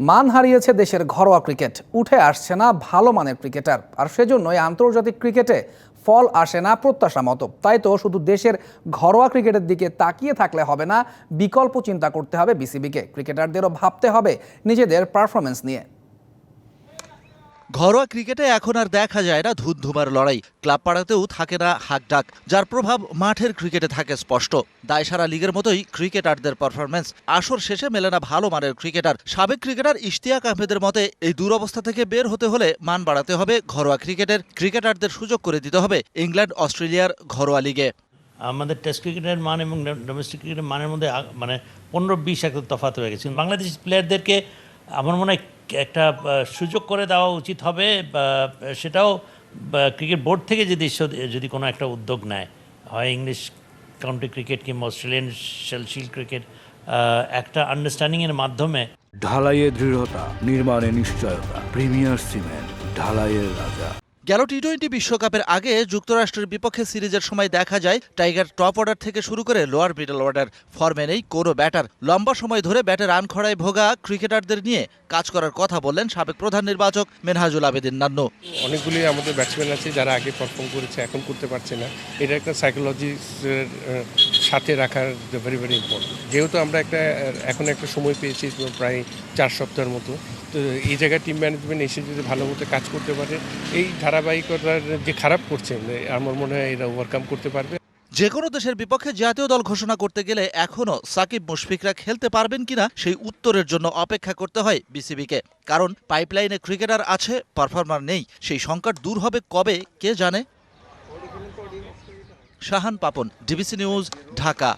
মান হারিয়েছে দেশের ঘরোয়া ক্রিকেট। উঠে আসছে না ভালো মানের ক্রিকেটার। আর সেজন্যই আন্তর্জাতিক ক্রিকেটে ফল আসে না প্রত্যাশা মতো। তাই তো শুধু দেশের ঘরোয়া ক্রিকেটের দিকে তাকিয়ে থাকলে হবে না, বিকল্প চিন্তা করতে হবে বিসিবিকে। ক্রিকেটারদেরও ভাবতে হবে নিজেদের পারফরমেন্স নিয়ে। ঘরোয়া ক্রিকেটে এখন আর দেখা যায় না ধুমধুমার লড়াই। ক্লাব পাড়াতেও থাকে না হাকডাক, যার প্রভাব মাঠের ক্রিকেটে থাকে স্পষ্ট। দায়সারা লিগের মতোই ক্রিকেটারদের পারফরমেন্স আসর শেষে মেলে না ভালো মানের ক্রিকেটার। সাবেক ক্রিকেটার ইশতিয়াক আহমেদের মতে, এই দুরবস্থা থেকে বের হতে হলে মান বাড়াতে হবে ঘরোয়া ক্রিকেটের। ক্রিকেটারদের সুযোগ করে দিতে হবে ইংল্যান্ড, অস্ট্রেলিয়ার ঘরোয়া লিগে। আমাদের টেস্ট ক্রিকেটের মান এবং ডোমেস্টিক ক্রিকেটের মানের মধ্যে মানে পনেরো বিশ একটা তফাত হয়ে গেছে। বাংলাদেশ প্লেয়ারদেরকে আমার মনে হয় একটা সুযোগ করে দেওয়া উচিত হবে সেটাও ক্রিকেট বোর্ড থেকে যদি যদি কোনো একটা উদ্যোগ নেয়, হয় ইংলিশ কাউন্টি ক্রিকেট কিংবা অস্ট্রেলিয়ান শিল্ড ক্রিকেট একটা আন্ডারস্ট্যান্ডিংয়ের মাধ্যমে ঢালাইয়ের দৃঢ়তা, নির্মাণে নিশ্চয়তা, প্রিমিয়ার সিমেন্ট, ঢালাইয়ের রাজা। গেল টি টোয়েন্টি বিশ্বকাপের আগে যুক্তরাষ্ট্রের বিপক্ষে সিরিজের সময় দেখা যায় টাইগার টপ অর্ডার থেকে শুরু করে লোয়ার মিডল অর্ডার ফর্মে নেই, কোনো ব্যাটার লম্বা সময় ধরে ব্যাটে রান খরায় ভোগা ক্রিকেটারদের নিয়ে কাজ করার কথা বললেন সাবেক প্রধান নির্বাচক মেনহাজুল আবেদিন নান্নু। অনেকগুলি আমাদের ব্যাটসম্যান আছে যারা আগে পারফর্ম করেছে, এখন করতে পারছে না। এটা একটা সাইকোলজির সাথে রাখার ভেরি ভেরি ইম্পর্টেন্ট যেহেতু আমরা একটা, এখন একটা সময় পেয়েছি প্রায় চার সপ্তাহের মতো এই জায়গায় টিম ম্যানেজমেন্ট এসে যদি ভালো মতো কাজ করতে পারে, এই ধারাবাহিকতার যে খারাপ করছেন আমার মনে হয় এরা ওভারকাম করতে পারবে। যে কোনো দেশের বিপক্ষে জাতীয় দল ঘোষণা করতে গেলে এখনও সাকিব মুশফিকরা খেলতে পারবেন কিনা, সেই উত্তরের জন্য অপেক্ষা করতে হয় বিসিবিকে। কারণ পাইপলাইনে ক্রিকেটার আছে পারফর্মার নেই। সেই সংকট দূর হবে কবে, কে জানে? Shahan Papon DBC news Dhaka.